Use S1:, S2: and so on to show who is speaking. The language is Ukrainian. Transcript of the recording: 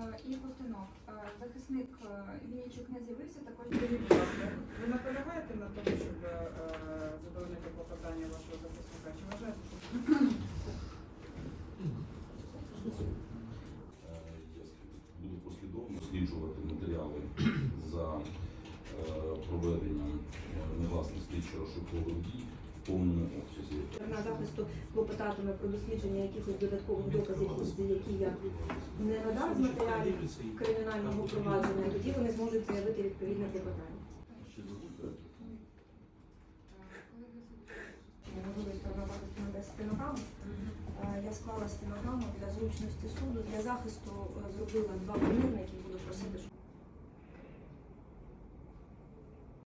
S1: е, і постанов. Е, Захисник Вінничук не з'явився, також
S2: ви наполягаєте на тому, щоб е, задовольнити клопотання вашого захисника? Чи вважаєте, що
S3: Буду послідовно досліджувати матеріали за е, проведенням негласних слідчо-розшукових дій в повному обсязі.
S4: Сторона захисту клопотатиме про дослідження якихось додаткових доказів, які я не надав з матеріалів кримінального провадження, тоді вони зможуть заявити відповідне клопотання. Стенограму. Е, Я склала стенограму для зручності суду. Для захисту е, зробила два примірники, буду просити, щоб